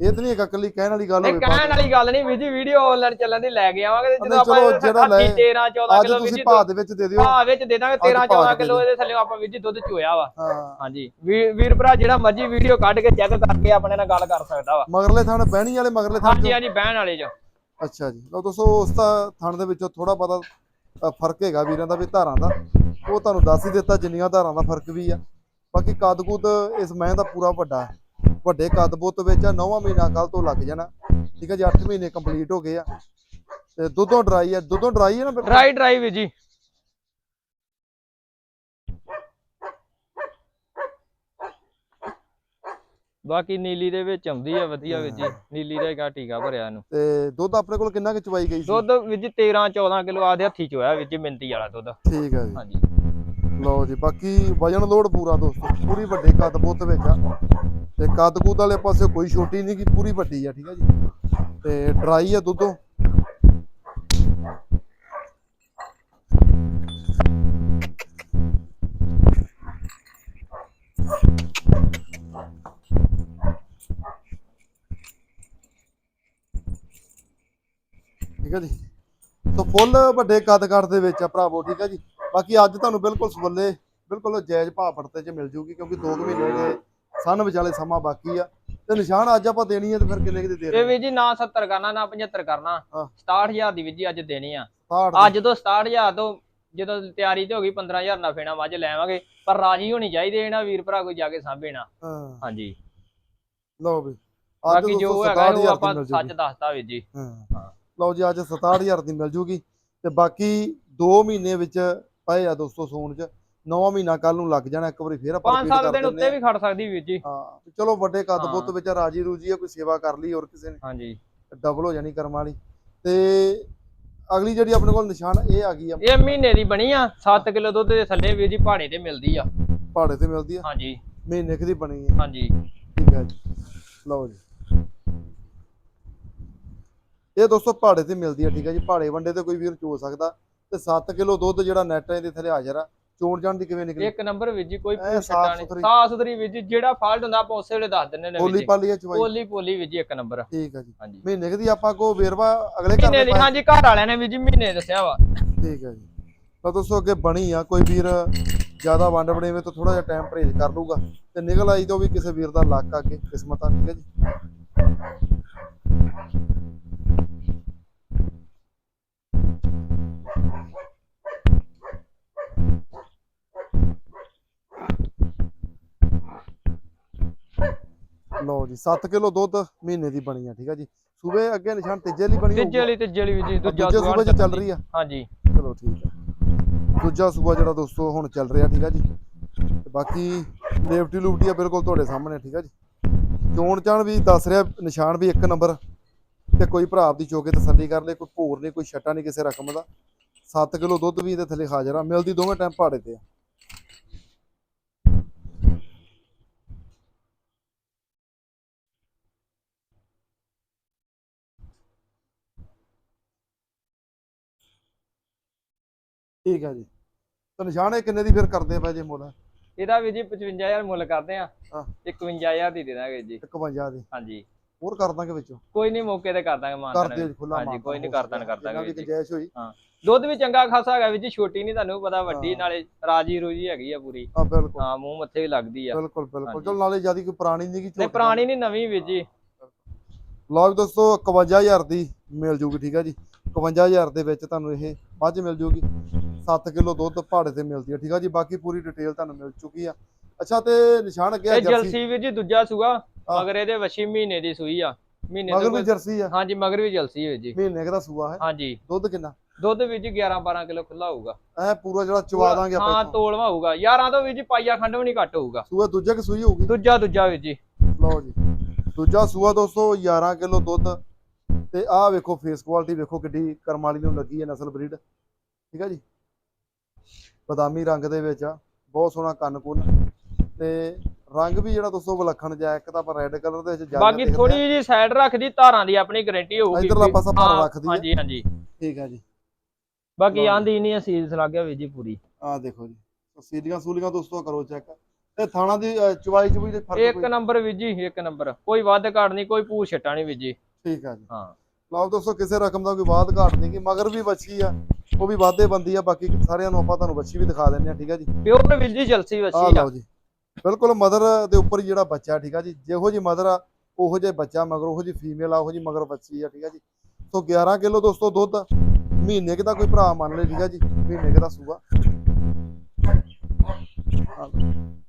ਇਹ ਤਾਂ ਨਹੀਂ ਇੱਕ ਇਕੱਲੀ ਕਹਿਣ ਵਾਲੀ ਗੱਲ ਇਹ ਹੋਵੇ ਕਹਿਣ ਵਾਲੀ ਗੱਲ ਨਹੀਂ ਵੀਰ ਜੀ ਵੀਡੀਓ ਆਨਲਾਈਨ ਚੱਲਣ ਦੀ ਲੈ ਕੇ ਆਵਾਂਗੇ ਤੇ ਜਦੋਂ ਆਪਾਂ ਜਿਹੜਾ ਲੈ- 13 14 ਅੱਜ ਕਿਲੋ ਵੀਰ ਤੁਸੀਂ ਜੀ ਭਾਅ ਦੇ ਵਿੱਚ ਦੇ ਦਿਓ। ਭਾਅ ਵਿੱਚ ਦੇ ਦਾਂਗੇ 13 ਭਾਅ 14 ਚ ਕਿਲੋ ਇਹਦੇ ਥੱਲੇ ਆਪਾਂ ਵੀਰ ਜੀ ਦੁੱਧ ਚੋਇਆ ਵਾ। ਹਾਂ। ਹਾਂਜੀ। ਵੀਰ ਵੀਰ ਭਰਾ ਜਿਹੜਾ ਮਰਜ਼ੀ ਵੀਡੀਓ ਕੱਢ ਕੇ ਚੈੱਕ ਕਰਕੇ ਆਪਣੇ ਨਾਲ ਗੱਲ ਕਰ ਸਕਦਾ ਵਾ। ਮਗਰਲੇ ਥਣ ਬਹਿਣੀ ਵਾਲੇ ਮਗਰਲੇ ਥਣ ਹਾਂਜੀ ਹਾਂਜੀ ਬਹਿਣ ਵਾਲੇ ਜੋ ਅੱਛਾ ਜੀ। ਲਓ ਦੋਸਤੋ ਉਸ ਦਾ ਥਣ ਦੇ ਵਿੱਚੋਂ ਥੋੜਾ ਬਹੁਤਾ ਫ਼ਰਕ ਹੈਗਾ ਵੀਰਾਂ ਦਾ ਵੀ ਧਾਰਾਂ ਦਾ। ਉਹ ਤੁਹਾਨੂੰ ਦੱਸ ਹੀ ਦਿੱਤਾ ਜਿੰਨੀਆਂ ਧਾਰਾਂ ਦਾ ਫ਼ਰਕ ਵੀ ਆ। ਬਾਕੀ ਕੱਦ ਕੁੱਦ ਇਸ ਮਹਿ ਦਾ ਪੂਰਾ ਵੱਡਾ ਵੱਡੇ ਕੱਦ ਬੁੱਤ ਵਿੱਚ ਆ ਨੌਵਾਂ ਮਹੀਨਾ ਕੱਲ ਤੋਂ ਲੱਗ ਜਾਣਾ। ਠੀਕ ਹੈ ਜੀ 8 ਮਹੀਨੇ ਕੰਪਲੀਟ ਹੋ ਗਏ ਆ। ਤੇ ਦੁੱਧੋਂ ਡਰਾਈ ਆ ਦੁੱਧੋਂ ਡਰਾਈ ਹੈ ਨਾ? ਡਰਾਈ ਡਰਾਈ ਵੀਰ ਜੀ। ਬਾਕੀ ਨੀਲੀ ਦੇ ਵਿੱਚ ਆਉਂਦੀ ਆ ਵਧੀਆ ਵੀਰ ਜੀ। ਨੀਲੀ ਦਾ ਹੈਗਾ ਟੀਕਾ ਭਰਿਆ ਇਹਨੂੰ। ਤੇ ਦੁੱਧ ਆਪਣੇ ਕੋਲ ਕਿੰਨਾ ਕੁ ਚਵਾਈ ਗਈ ਸੀ? ਦੁੱਧ ਜੀ 13 14 ਕਿਲੋ ਆਦੇ ਹੱਥੀ ਚ ਹੋਇਆ ਵੀਰ ਜੀ ਮਿੰਤੀ ਵਾਲਾ ਦੁੱਧ। ਠੀਕ ਹੈ ਜੀ। ਹਾਂਜੀ। ਲਓ ਜੀ, ਬਾਕੀ ਵਜਨ ਲੋਡ ਪੂਰਾ ਦੋਸਤੋ, ਪੂਰੀ ਵੱਡੇ ਕੱਦ ਬੁੱਤ ਵਿੱਚ ਆ। ਤੇ ਕੱਦ ਕੁੱਦ ਵਾਲੇ ਪਾਸੇ ਕੋਈ ਛੋਟੀ ਨਹੀਂ ਕਿ ਪੂਰੀ ਵੱਡੀ ਆ, ਠੀਕ ਆ ਜੀ। ਤੇ ਡਰਾਈ ਆ ਦੁੱਧੋਂ। ਠੀਕ ਹੈ ਜੀ। ਸੋ ਫੁੱਲ ਵੱਡੇ ਕੱਦ ਕੱਦ ਦੇ ਵਿੱਚ ਆ ਭਰਾਵੋ, ਠੀਕ ਹੈ ਜੀ। ਬਾਕੀ ਅੱਜ ਤੁਹਾਨੂੰ ਬਿਲਕੁਲ ਸਵੱਲੇ ਬਿਲਕੁਲ ਜਾਇਜ਼ ਭਾਅ ਫੜਤੇ ਚ ਮਿਲ ਜੂਗੀ ਕਿਉਂਕਿ 2 ਮਹੀਨੇ ਦੇ ਸਨ ਵਿਚਾਲੇ ਸਮਾਂ ਬਾਕੀ ਆ। ਤੇ ਨਿਸ਼ਾਨ ਅੱਜ ਆਪਾਂ ਦੇਣੀ ਹੈ ਤੇ ਫਿਰ ਕਿੰਨੇ ਕੁ ਦੀ ਰਹੇ ਵੀਰ ਜੀ ਨਾ 70 ਕਰਨਾ ਨਾ 75 ਕਰਨਾ। ਹਾਂ। 67000 ਦੀ ਵੀਰ ਜੀ ਅੱਜ ਦੇਣੀ ਆ। 60 ਅੱਜ ਤੋਂ 67000 ਤੋਂ ਜਦੋਂ ਤਿਆਰੀ ਤੇ ਹੋ ਗਈ 15000 ਨਾ ਫੇਣਾ ਮੱਝ ਲੈਵਾਂਗੇ। ਪਰ ਰਾਜੀ ਹੋਣੀ ਚਾਹੀਦੀ ਇਹਨਾਂ ਵੀਰ ਭਰਾ ਕੋਈ ਜਾ ਕੇ ਸਾਂਭੇ ਨਾ। ਹਾਂ। ਹਾਂਜੀ। ਲਓ ਵੀ ਬਾਕੀ ਜੋ ਹੈਗਾ 67,000 ਉਹ ਆਪਾਂ ਸੱਚ। ਦੱਸਤਾ ਵੀਰ ਜੀ। ਹਾਂ। ਲਓ ਜੀ ਅੱਜ 67000 ਦੀ ਮਿਲ ਜੂਗੀ। ਤੇ ਬਾਕੀ 2 ਮਹੀਨੇ ਵਿੱਚ ਪਏ ਆ ਦੋਸਤੋ ਸੂਣ ਚ। 9 ਮਹੀਨਾ ਕੱਲ ਨੂੰ ਲੱਗ ਜਾਣਾ ਇੱਕ ਵਾਰੀ ਫੇਰ ਆਪਾਂ ਪੰਜ repeat ਸੱਤ ਕਰ ਦਿਨ ਦਿੰਦੇ ਉੱਤੇ ਵੀ ਖੜ ਸਕਦੀ ਵੀਰ ਜੀ। ਹਾਂ ਚਲੋ ਵੱਡੇ ਕੱਦ। ਬੁੱਤ ਵਿੱਚ ਰਾਜੀ ਰੂਜੀ ਆ ਕੋਈ ਸੇਵਾ ਕਰ ਲਈ ਹੋਰ ਕਿਸੇ ਨੇ। ਹਾਂਜੀ। ਡਬਲ ਹੋ ਜਾਣੀ ਕਰਮ ਵਾਲੀ। ਤੇ ਅਗਲੀ ਜਿਹੜੀ ਆਪਣੇ ਕੋਲ ਨਿਸ਼ਾਨ ਇਹ ਆ ਗਈ ਆ। ਇਹ ਮਹੀਨੇ ਦੀ ਬਣੀ ਆ 7 ਕਿਲੋ ਦੁੱਧ ਦੇ ਥੱਲੇ ਵੀਰ ਜੀ ਪਹਾੜੇ ਤੇ ਮਿਲਦੀ ਆ। ਪਹਾੜੇ ਤੇ ਮਿਲਦੀ ਆ? ਹਾਂਜੀ। ਮਹੀਨੇ ਦੀ ਬਣੀ ਆ। ਹਾਂਜੀ। ਠੀਕ ਹੈ ਜੀ। ਲਓ ਜੀ। ਇਹ ਦੋਸਤੋ ਪਹਾੜੇ ਤੇ ਮਿਲਦੀ ਆ ਠੀਕ ਹੈ ਜੀ। ਪਹਾੜੇ ਵੰਡੇ ਤੇ ਕੋਈ ਵੀਰ ਚੋ ਸਕਦਾ। ਤੇ 7 ਕਿਲੋ ਦੁੱਧ ਜਿਹੜਾ ਨੈਟ ਇਹਦੇ ਥੱਲੇ ਹਾਜ਼ਰ ਆ ਚੋਣ ਜਾਣ ਦੀ ਕਿਵੇਂ ਨਿਕਲੀ? ਇੱਕ ਨੰਬਰ ਵੀਰ ਜੀ ਕੋਈ ਛੱਟਾ ਨਹੀਂ। ਸਾਫ਼ ਸੁਥਰੀ ਜੀ ਜਿਹੜਾ ਫਾਲਟ ਹੁੰਦਾ ਆਪਾਂ ਉਸੇ ਵੇਲੇ ਦੱਸ ਦਿੰਦੇ ਨੇ ਪੋਲੀ ਪਾਲੀ ਆ ਚਵਾਈ ਪੋਲੀ ਪੋਲੀ ਜੀ ਇੱਕ ਨੰਬਰ। ਠੀਕ ਆ ਜੀ। ਹਾਂਜੀ। ਮਹੀਨੇ ਕੁ ਦੀ ਆਪਾਂ ਕੋ ਵੇਰਵਾ ਅਗਲੇ ਘਰ ਦੇ ਹਾਂਜੀ ਘਰ ਵਾਲਿਆਂ ਨੇ ਵੀਰ ਜੀ ਮਹੀਨੇ ਦੱਸਿਆ ਵਾ। ਠੀਕ ਹੈ ਜੀ। ਤਾਂ ਦੋਸਤੋ ਅੱਗੇ ਬਣੀ ਆ ਕੋਈ ਵੀਰ ਜ਼ਿਆਦਾ ਵੰਡ ਬਣੇਵੇਂ ਤਾਂ ਥੋੜਾ ਜਿਹਾ ਟਾਈਮ ਪਰਹੇਜ਼ ਕਰ ਲੂਗਾ ਤੇ ਨਿਕਲ ਆਈ ਤਾਂ ਵੀ ਕਿਸੇ ਵੀਰ ਦਾ ਲੱਕ ਅੱਗੇ ਕਿਸਮਤ ਆ ਠੀਕ ਹੈ ਜੀ। ਲਓ ਜੀ 7 ਕਿਲੋ ਦੁੱਧ ਮਹੀਨੇ ਦੀ ਬਣੀ ਆ ਠੀਕ ਹੈ ਜੀ। ਸੂਬੇ ਅੱਗੇ ਨਿਸ਼ਾਨ ਤੀਜੇ ਲਈ ਬਣੀ ਤੀਜੇ ਵਾਲੀ ਤੀਜੇ ਵੀਰ ਜੀ ਦੂਜਾ ਸੂਬੇ ਚੱਲ ਰਹੀ ਆ। ਹਾਂਜੀ। ਚਲੋ ਠੀਕ ਹੈ ਦੂਜਾ ਸੂਬਾ ਜਿਹੜਾ ਦੋਸਤੋ ਹੁਣ ਚੱਲ ਰਿਹਾ ਠੀਕ ਹੈ ਜੀ। ਬਾਕੀ ਲੇਫਟੀ ਲੂਫਟੀ ਆ ਬਿਲਕੁਲ ਤੁਹਾਡੇ ਸਾਹਮਣੇ ਠੀਕ ਹੈ ਜੀ। ਚੋਣ ਚਾਣ ਵੀ ਦੱਸ ਰਿਹਾ ਨਿਸ਼ਾਨ ਵੀ ਇੱਕ ਨੰਬਰ। ਤੇ ਕੋਈ ਭਰਾ ਆਪਦੀ ਚੋਕੇ ਤਸੱਲੀ ਕਰ ਲੇ ਕੋਈ ਭੋਰ ਨਹੀਂ ਕੋਈ ਛੱਟਾ ਨਹੀਂ ਕਿਸੇ ਰਕਮ ਦਾ। 7 ਕਿਲੋ ਦੁੱਧ ਵੀ ਇਹਦੇ ਥੱਲੇ ਹਾਜ਼ਰ ਆ। ਮਿਲਦੀ ਦੋਵੇਂ ਟਾਈਮ ਪਹਾੜੇ ਤੇ ਆ। ਠੀਕ ਹੈ ਜੀ। ਤਾਂ ਨਿਸ਼ਾਨ ਕਿੰਨੇ ਦੀ ਫਿਰ ਕਰਦੇ ਆ ਭਾਈ ਜੇ ਮੁੱਲ? ਇਹਦਾ ਵੀਰ ਜੀ 55000 ਮੁੱਲ ਕਰਦੇ ਆ। ਹਾਂ। 51000 ਦੀ ਦੇ ਦਾਂਗੇ ਜੀ। 51 ਦੀ। ਹਾਂਜੀ। ਹੋਰ ਕਰ ਦਾਂਗੇ ਵਿੱਚੋਂ? ਕੋਈ ਨਹੀਂ ਮੌਕੇ ਤੇ ਕਰ ਦਾਂਗੇ ਕਰ ਮਾਨਤਾਨ ਦਿਓ ਜੀ ਖੁੱਲਾ ਹਾਂਜੀ, ਕੋਈ ਨੀ ਕਰ ਦਾਂਗੇ, ਕਰ ਦਾਂਗੇ ਵੀ ਜੀ। ਗੁੰਜਾਇਸ਼ ਹੋਈ। ਦੁੱਧ ਵੀ ਚੰਗਾ ਖਾਸਾ ਹੈਗਾ ਜੀ ਛੋਟੀ ਨਹੀਂ ਤੁਹਾਨੂੰ ਪਤਾ ਵੱਡੀ ਹਾਂ। ਨਾਲੇ ਰਾਜੀ ਰੂਜੀ ਹੈਗੀ ਆ ਪੂਰੀ। ਆ ਬਿਲਕੁਲ। ਹਾਂ ਮੂੰਹ ਮੱਥੇ ਵੀ ਲੱਗਦੀ ਆ। ਬਿਲਕੁਲ ਬਿਲਕੁਲ। ਚਲ ਨਾਲੇ ਜਿਆਦੀ ਕੋਈ ਪੁਰਾਣੀ ਨਹੀਂ ਗੀ ਨਹੀਂ ਪੁਰਾਣੀ ਨਹੀਂ ਨਵੀਂ ਵੀਰ ਜੀ। ਲਓ ਵੀ ਦੋਸਤੋ 51000 ਦੀ ਮਿਲ ਜੂਗੀ ਠੀਕ ਹੈ ਜੀ। 51000 ਦੇ ਵਿੱਚ ਤੁਹਾਨੂੰ ਇਹ ਮੱਝ ਮਿਲ ਜੂਗੀ। 7 ਕਿਲੋ ਦੁੱਧ ਪਹਾੜੇ ਤੇ ਮਿਲਦੀ ਹੈ ਠੀਕ ਹੈ ਜੀ? ਬਾਕੀ ਪੂਰੀ ਡਿਟੇਲ ਤੁਹਾਨੂੰ ਮਿਲ ਚੁੱਕੀ ਆ। ਅੱਛਾ ਤੇ ਨਿਸ਼ਾਨ ਅੱਗੇ ਆ ਇਹ ਜਰਸੀ। ਜਲਸੀ ਵੀਰ ਜੀ ਦੂਜਾ ਸੂਆ। ਮਗਰ ਇਹਦੇ ਵਛੀ ਮਹੀਨੇ ਦੀ ਸੂਈ ਆ। ਮਹੀਨੇ ਮਗਰ ਵੀ ਜਰਸੀ ਆ? ਹਾਂਜੀ ਮਗਰ ਵੀ ਜਲਸੀ ਵੀਰ ਜੀ। ਮਹੀਨੇ ਦਾ ਸੂਆ ਹੈ? ਹਾਂਜੀ। ਦੁੱਧ ਕਿੰਨਾ? ਦੁੱਧ ਜੀ 11 12 ਕਿਲੋ ਖੁੱਲਾ ਹੋਊਗਾ। ਐ ਪੂਰਾ ਜਿਹੜਾ ਚਵਾ ਦਾਂਗੇ ਆਪਾਂ ਹਾਂ। ਤੋਲਵਾ ਹੋਊਗਾ। 11 ਤੋਂ ਜੀ ਪਾਈਆ ਖੰਡ ਵੀ ਨਹੀਂ ਘੱਟ ਹੋਊਗਾ। ਸੂਆ ਦੂਜਾ ਕਿ ਸੂਈ ਹੋਊਗੀ? ਦੂਜਾ ਦੂਜਾ ਵੀਰ ਜੀ। ਲਓ ਜੀ। ਦੂਜਾ ਸੂਆ ਦੋਸਤੋ 11 ਕਿਲੋ ਦੁੱਧ। ਤੇ ਆਹ ਵੇਖੋ ਫੇਸ ਕੁਆਲਿਟੀ ਵੇਖੋ ਕਿੱਡੀ ਕਰਮ ਵਾਲੀ ਨੂੰ ਲੱਗੀ ਹੈ ਨਸਲ ਬਰੀਡ ਠੀਕ ਹੈ ਜੀ? ਬਦਾਮੀ ਰੰਗ ਦੇ ਵਿੱਚ ਆ ਬਹੁਤ ਸੋਹਣਾ ਕੰਨ ਕੁੰਨ ਤੇ ਰੰਗ ਵੀ ਜਿਹੜਾ ਦੋਸਤੋ ਵਿਲੱਖਣ ਜਿਹਾ ਇੱਕ ਤਾਂ ਆਪਾਂ ਰੈੱਡ ਕਲਰ ਦੇ ਵਿੱਚ ਜ਼ਿਆਦਾ ਬਾਕੀ ਥੋੜੀ। ਜਿਹੀ ਸਾਈਡ ਰੱਖਦੀ ਧਾਰਾਂ ਦੀ ਆਪਣੀ ਗਾਰੰਟੀ ਹੋਊਗੀ ਇੱਧਰਲਾ ਪਾਸਾ ਭਾਰਾ ਰੱਖਦੀ ਹੈ। ਹਾਂਜੀ ਹਾਂਜੀ। ਠੀਕ ਹੈ ਜੀ। ਬਾਕੀ ਜੀ। ਆਂਦੀ ਨਹੀਂ ਸੀਲਸ ਲੱਗ ਗਿਆ ਵੀਰ ਜੀ ਪੂਰੀ। ਆਹ ਦੇਖੋ ਜੀ। ਸੀਲੀਆਂ ਸੂਲੀਆਂ ਦੋਸਤੋ ਕਰੋ ਚੈੱਕ। ਤੇ ਥਾਣਾ ਦੀ ਚਵਾਈ ਚੁਵਾਈ ਦੇ ਫ਼ਰਕ ਇੱਕ ਨੰਬਰ ਵੀਰ ਜੀ ਇੱਕ ਨੰਬਰ। ਕੋਈ ਵੱਧ ਘਾਟ ਨਹੀਂ ਕੋਈ ਪੂਛ ਛਟਾ ਨਹੀਂ ਵੀਰ ਜੀ। ਠੀਕ ਹੈ ਜੀ। ਹਾਂ। ਲਓ ਦੋਸਤੋ ਕਿਸੇ ਰਕਮ ਦਾ ਕੋਈ ਬਾਤ ਘਾਟ ਨਹੀਂ ਗੀ ਮਗਰ ਵੀ ਬੱਚੀ ਆ। ਉਹ ਵੀ ਵਾਧੇ ਬੰਦੀ ਆ ਬਾਕੀ ਸਾਰਿਆਂ ਨੂੰ ਆਪਾਂ ਤੁਹਾਨੂੰ ਬੱਚੀ ਵੀ ਦਿਖਾ ਦਿੰਦੇ ਆ ਠੀਕ ਹੈ ਜੀ? ਪਿਓਰ ਵੀਰ ਜੀ ਜਲਸੀ ਵੱਛੀ ਆ। ਲਓ ਜੀ। ਬਿਲਕੁਲ ਮਦਰ ਦੇ ਉੱਪਰ ਹੀ ਜਿਹੜਾ ਬੱਚਾ ਠੀਕ ਆ ਜੀ? ਜਿਹੋ ਜੀ ਮਦਰ ਆ ਉਹੋ ਜਿਹਾ ਬੱਚਾ ਮਗਰ ਉਹੋ ਜੀ ਫੀਮੇਲ ਆ ਉਹੋ ਜੀ ਮਗਰ ਬੱਚੀ ਆ ਠੀਕ ਆ ਜੀ? ਸੋ 11 ਕਿਲੋ ਦੋਸਤੋ ਦੁੱਧ ਮਹੀਨੇ ਕੁ ਦਾ ਕੋਈ ਭਰਾ ਮੰਨ ਲੇ ਠੀਕ ਆ ਜੀ? ਮਹੀਨੇ ਕੁ ਦਾ ਸੂਆ। ਲਓ।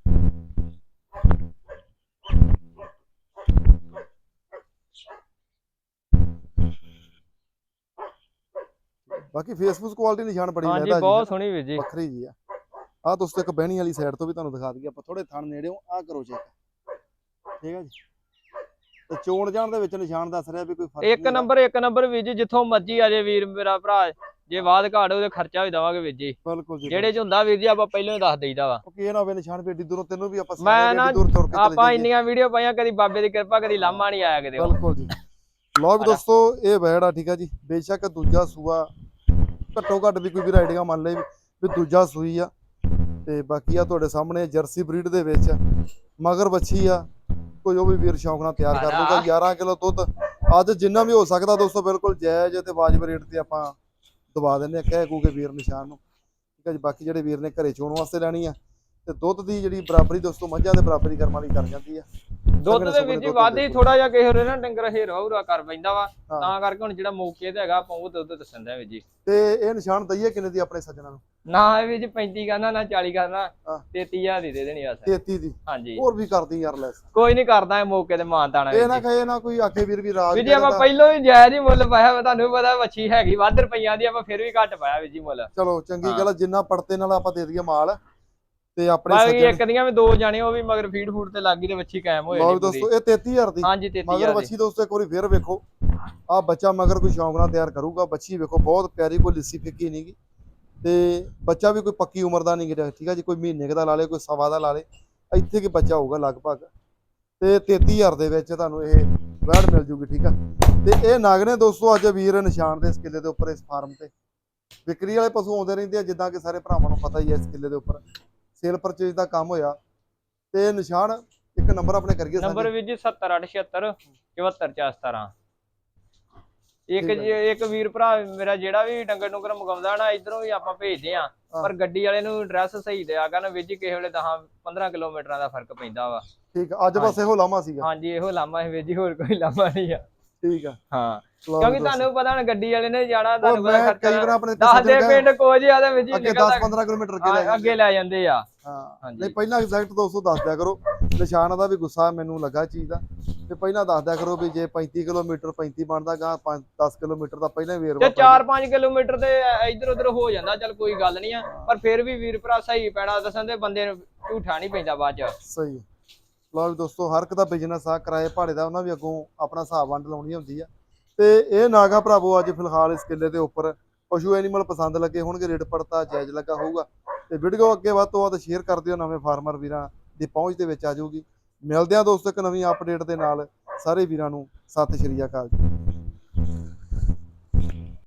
ਬਾਕੀ ਫੇਸਬੁੱਕ ਕੁਆਲਿਟੀ ਨਿਸ਼ਾਨ ਬੜੀ ਹਾਂਜੀ ਲੈਦਾ ਬਹੁਤ ਸੋਹਣੀ ਵੀਰ ਜੀ। ਵੱਖਰੀ ਜੀ ਆ। ਆ ਦੋਸਤੋ ਇੱਕ ਬਹਿਣੀ ਵਾਲੀ ਸਾਈਡ ਤੋਂ ਵੀ ਤੁਹਾਨੂੰ ਦਿਖਾ ਦਈਏ ਆਪਾਂ ਥੋੜੇ ਥਣ ਨੇੜਿਓਂ ਆ ਕਰੋ ਚੈੱਕ ਠੀਕ ਹੈ ਜੀ। ਤੇ ਚੋਣ ਜਾਣ ਦੇ ਵਿੱਚ ਨਿਸ਼ਾਨ ਦੱਸ ਰਿਹਾ ਵੀ ਕੋਈ ਫ਼ਰਕ ਇੱਕ। ਨੰਬਰ ਇੱਕ ਨੰਬਰ ਵੀਰ ਜੀ ਜਿੱਥੋਂ ਮਰਜ਼ੀ ਆ ਜੇ ਵੀਰ ਮੇਰਾ ਭਰਾ ਜੇ ਬਾਦ ਘਾਟ ਉਹਦੇ ਖਰਚਾ ਵੀ ਦਵਾਂਗੇ ਵੀਰ ਜੀ। ਬਿਲਕੁਲ ਜੀ ਜਿਹੜੇ ਚ ਹੁੰਦਾ ਵੀਰ ਜੀ ਆਪਾਂ ਪਹਿਲਾਂ ਹੀ ਦੱਸ ਦੇਈਦਾ ਵਾ। ਕੀ ਨਾ ਹੋਵੇ ਨਿਸ਼ਾਨ ਵੀ ਏਡੀ ਦੂਰੋਂ ਤੈਨੂੰ ਵੀ ਆਪਾਂ ਮੈਂ ਨਾ- ਏਡੀ ਦੂਰ ਤੁਰ ਕੇ ਚਲੇ ਆਪਾਂ। ਇੰਨੀਆਂ ਵੀਡੀਓ ਪਾਈਆਂ ਕਦੀ ਬਾਬੇ ਦੀ ਕਿਰਪਾ ਕਦੀ ਲਾਮਾ ਨਹੀਂ ਆਇਆ ਕਿਤੇ ਬਿਲਕੁਲ ਜੀ। ਵੀ ਦੋਸਤੋ ਇਹ ਬੈੜ ਠੀਕ ਆ ਜੀ। ਬੇਸ਼ੱਕ ਦੂਜਾ ਸੂਆ ਘੱਟੋ ਘੱਟ ਵੀ ਕੋਈ ਵੀ ਰਾਈਡਿੰਗਾਂ ਮੰਨ ਲਈ ਵੀ ਦੂਜਾ ਸੂਈ ਆ। ਤੇ ਬਾਕੀ ਆ ਤੁਹਾਡੇ ਸਾਹਮਣੇ ਜਰਸੀ ਬਰੀਡ ਦੇ ਵਿੱਚ ਮਗਰ ਬੱਚੀ ਆ। ਕੋਈ ਉਹ ਵੀ ਵੀਰ ਸ਼ੌਂਕ ਨਾਲ ਤਿਆਰ ਕਰ ਲੂਗਾ 11 ਕਿਲੋ ਦੁੱਧ। ਅੱਜ ਜਿੰਨਾ ਵੀ ਹੋ ਸਕਦਾ ਦੋਸਤੋ ਬਿਲਕੁਲ ਜਾਇਜ਼ ਤੇ ਵਾਜਬ ਰੇਟ ਤੇ ਆਪਾਂ ਦਬਾ ਦਿੰਦੇ ਆ ਕਹਿ ਕੂ ਕੇ ਵੀਰ ਨਿਸ਼ਾਨ ਨੂੰ। ਠੀਕ ਹੈ ਜੀ ਬਾਕੀ ਜਿਹੜੇ ਵੀਰ ਨੇ ਘਰੇ ਚੋਣ ਵਾਸਤੇ ਲੈਣੀ ਆ। ਤੇ ਦੁੱਧ ਦੀ ਜਿਹੜੀ ਬਰਾਬਰੀ ਦੋਸਤੋ ਮੱਝਾਂ ਦੇ ਬਰਾਬਰੀ ਕਰਮ ਵਾਲੀ ਕਰ ਜਾਂਦੀ ਆ। ਦੁੱਧ ਦੇ ਵਿੱਚ ਵੱਧ। ਥੋੜਾ ਜਿਹਾ ਕਿਸੇ ਹੋਰੇ ਨਾ ਡੰਗਰ ਹੇਰਾ ਹੁਰਾ ਕਰ ਪੈਂਦਾ ਵਾ। ਤਾਂ ਕਰਕੇ ਹੁਣ ਜਿਹੜਾ ਮੌਕੇ ਤੇ ਹੈਗਾ ਆਪਾਂ ਉਹ ਦੁੱਧ ਦੱਸਣ ਦਾ ਜੀ। ਤੇ ਇਹ ਨਿਸ਼ਾਨ ਦਈਏ ਕਿੰਨੇ ਦੀ ਆਪਣੇ ਸੱਜਣਾ ਨੂੰ? ਨਾ ਇਹ ਜੀ 35 ਕਰਨਾ ਨਾ 40 ਕਰਨਾ ਹਾਂ। 33000 ਦੀ ਦੇ ਦੇਣੀ ਬਸ 33 ਦੀ। ਹਾਂਜੀ। ਹੋਰ ਵੀ ਕਰਦੀ ਯਾਰ ਲੈਸ। ਕੋਈ ਨਹੀਂ ਕਰਦਾ ਇਹ ਮੌਕੇ ਤੇ ਮਾਨ ਤਾਣਾ ਇਹ ਨਾ ਕਹੇ ਨਾ ਕੋਈ ਆਖੇ ਵੀਰ ਵੀ ਰਾਜ ਵੀਰ ਜੀ ਆਪਾਂ ਪਹਿਲਾਂ ਹੀ ਜਾਇਜ਼ ਹੀ ਮੁੱਲ ਪਾਇਆ ਵਾ ਤੁਹਾਨੂੰ ਵੀ ਪਤਾ ਵੱਛੀ ਹੈਗੀ ਵੱਧ ਰੁਪਈਆਂ ਦੀ ਆਪਾਂ ਫਿਰ ਵੀ ਘੱਟ ਪਾਇਆ ਵੀਰ ਜੀ ਮੁੱਲ। ਚਲੋ ਚੰਗੀ। ਗੱਲ ਜਿੰਨਾ ਪੜਤੇ ਨਾਲ ਆਪਾਂ ਦੇ ਦਈਏ ਮਾਲ। ਤੇ ਆਪਣੇ ਬਾਕੀ ਇੱਕ ਦੀਆਂ ਵੀ ਦੋ ਜਾਣੇ ਉਹ ਵੀ ਮਗਰ ਫੀਡ ਫੂਡ ਤੇ ਲੱਗ ਗਈ ਤੇ ਵੱਛੀ ਕਾਇਮ ਹੋਏ ਲਓ ਦੋਸਤੋ ਇਹ 33000 ਦੀ। ਹਾਂਜੀ ਮਗਰ 33000 ਦੀ। ਬੱਚੀ ਦੋਸਤੋ ਇੱਕ ਵਾਰੀ ਫੇਰ ਵੇਖੋ। ਆ ਬੱਚਾ ਮਗਰ ਕੋਈ ਸ਼ੌਂਕ ਨਾਲ ਤਿਆਰ ਕਰੂਗਾ। ਬੱਚੀ ਵੇਖੋ ਬਹੁਤ ਪਿਆਰੀ ਕੋਈ ਲਿੱਸੀ ਫਿੱਕੀ ਨਹੀਂਗੀ ਤੇ ਬੱਚਾ ਵੀ ਕੋਈ ਪੱਕੀ ਉਮਰ ਦਾ ਨਹੀਂ ਗਿਆ ਠੀਕ ਆ ਜੀ? ਕੋਈ ਮਹੀਨੇ ਦਾ ਲਾ ਲੇ ਕੋਈ ਸਵਾ ਦਾ ਲਾ ਲੇ। ਇੱਥੇ ਕਿ ਬੱਚਾ ਹੋਊਗਾ ਲਗਭਗ? ਤੇ 33000 ਦੇ ਵਿੱਚ ਤੁਹਾਨੂੰ ਇਹ ਵੈੜ ਮਿਲ ਜੂਗੀ ਠੀਕ ਆ? ਤੇ ਇਹ ਨਗ ਨੇ ਦੋਸਤੋ ਅੱਜ ਵੀਰ ਨਿਸ਼ਾਨ ਦੇ ਇਸ ਕਿੱਲੇ ਦੇ ਉੱਪਰ ਇਸ ਫਾਰਮ ਤੇ। ਵਿਕਰੀ ਵਾਲੇ ਪਸ਼ੂ ਆਉਂਦੇ ਰਹਿੰਦੇ ਆ ਜਿੱਦਾਂ ਕਿ ਸਾਰੇ ਭਰਾਵਾਂ ਨੂੰ ਪਤਾ ਹੀ ਹੈ ਇਸ ਕਿੱਲੇ ਦੇ ਉੱਪਰ। ਸੇਲ ਪਰਚੇਜ ਦਾ ਕੰਮ ਹੋਇਆ ਤੇ ਨਿਸ਼ਾਨ ਇੱਕ ਨੰਬਰ ਆਪਣੇ ਕਰੀਏ ਨੰਬਰ। ਵੀਰ ਜੀ 7876 74417 ਇੱਕ ਇੱਕ ਵੀਰ ਭਰਾ ਮੇਰਾ ਜਿਹੜਾ ਵੀ ਡੰਗਰ ਡੁੰਗਰ ਮੰਗਾਉਂਦਾ ਨਾ ਇਧਰੋਂ ਵੀ ਆਪਾਂ ਭੇਜਦੇ ਆ। ਪਰ ਗੱਡੀ ਵਾਲੇ ਨੂੰ ਐਡਰੈਸ ਸਹੀ ਦਿਆ ਕਰਨ ਵੀਰ ਜੀ ਕਿਸੇ ਵੇਲੇ 10 15 ਕਿਲੋਮੀਟਰਾਂ ਦਾ ਫ਼ਰਕ ਪੈਂਦਾ ਵਾ। ਠੀਕ ਅੱਜ ਬਸ ਇਹੋ ਲਾਮਾ ਸੀਗਾ। ਹਾਂਜੀ ਇਹੋ ਲਾਮਾ ਹੈ ਵੀਰ ਜੀ ਹੋਰ ਕੋਈ ਲਾਮਾ ਨਹੀਂ ਆ। ਠੀਕ ਆ। ਹਾਂ। ਕਿਉਂਕਿ। ਤੁਹਾਨੂੰ ਪਤਾ ਨਾ ਗੱਡੀ ਵਾਲੇ ਨੇ ਜਾਣਾ ਤੁਹਾਨੂੰ ਪਤਾ ਮੈਂ ਕਈ ਵਾਰ ਖਰਚਾ ਆਪਣੇ ਪਿੰਡ ਕੋਜ ਆ ਵੀਰ ਜੀ ਅੱਗੇ ਨਿਕਲਦਾ 10 15 ਕਿਲੋਮੀਟਰ ਅੱਗੇ ਲੈ ਹਾਂ, ਜਾਂਦੇ ਅੱਗੇ ਲੈ ਜਾਂਦੇ ਆ। ਹਾਂ। ਹਾਂਜੀ। ਨਹੀਂ ਪਹਿਲਾਂ ਐਗਜ਼ੈਕਟ ਦੋਸਤੋ ਦੱਸ ਦਿਆ ਕਰੋ। ਨਿਸ਼ਾਨ ਦਾ ਵੀ ਗੁੱਸਾ ਮੈਨੂੰ ਲੱਗਾ ਚੀਜ਼ ਦਾ। ਤੇ ਪਹਿਲਾਂ ਦੱਸ ਦਿਆ ਕਰੋ ਵੀ ਜੇ 35 ਕਿਲੋਮੀਟਰ 35 ਬਣਦਾ ਗਾ 10 ਕਿਲੋਮੀਟਰ ਦਾ ਪਹਿਲਾਂ ਹੀ ਤੇ ਵੇਰਵਾ 4-5 ਕਿਲੋਮੀਟਰ ਤੇ ਇੱਧਰ ਉੱਧਰ ਹੋ ਜਾਂਦਾ ਚੱਲ ਕੋਈ ਗੱਲ ਨਹੀਂ ਆ। ਪਰ ਫਿਰ ਵੀ ਵੀਰ ਭਰਾ ਸਹੀ ਪੈਣਾ ਦੱਸਣ ਦੇ ਬੰਦੇ ਨੂੰ ਝੂਠਾ ਨਹੀਂ ਪੈਂਦਾ ਬਾਅਦ ਚ। ਸਹੀ। ਹੈ। ਲਓ ਵੀ ਦੋਸਤੋ, ਹਰ ਇੱਕ ਦਾ ਬਿਜ਼ਨਸ ਆ, ਕਿਰਾਏ ਭਾੜੇ ਦਾ, ਉਹਨਾਂ ਵੀ ਅੱਗੋਂ ਆਪਣਾ ਹਿਸਾਬ ਵੰਡ ਲਾਉਣੀ ਹੁੰਦੀ ਆ। ਤੇ ਇਹ ਨਾਗਾ ਭਰਾਵੋ, ਅੱਜ ਫਿਲਹਾਲ ਇਸ ਕਿੱਲੇ ਦੇ ਉੱਪਰ ਪਸ਼ੂ ਐਨੀਮਲ ਪਸੰਦ ਲੱਗੇ ਹੋਣਗੇ, ਰੇਟ ਪੜਤਾ ਜਾਇਜ਼ ਲੱਗਾ ਹੋਊਗਾ। ਤੇ ਵੀਡੀਓ ਅੱਗੇ ਵੱਧ ਤੋਂ ਵੱਧ ਸ਼ੇਅਰ ਕਰ ਦਿਓ, ਨਵੇਂ ਫਾਰਮਰ ਵੀਰਾਂ ਦੀ ਪਹੁੰਚ ਦੇ ਵਿੱਚ ਆ ਜਾਊਗੀ। ਮਿਲਦੇ ਆ ਦੋਸਤੋ ਇੱਕ ਨਵੀਂ ਅਪਡੇਟ ਦੇ ਨਾਲ। ਸਾਰੇ ਵੀਰਾਂ ਨੂੰ ਸਤਿ ਸ਼੍ਰੀ ਅਕਾਲ ਜੀ।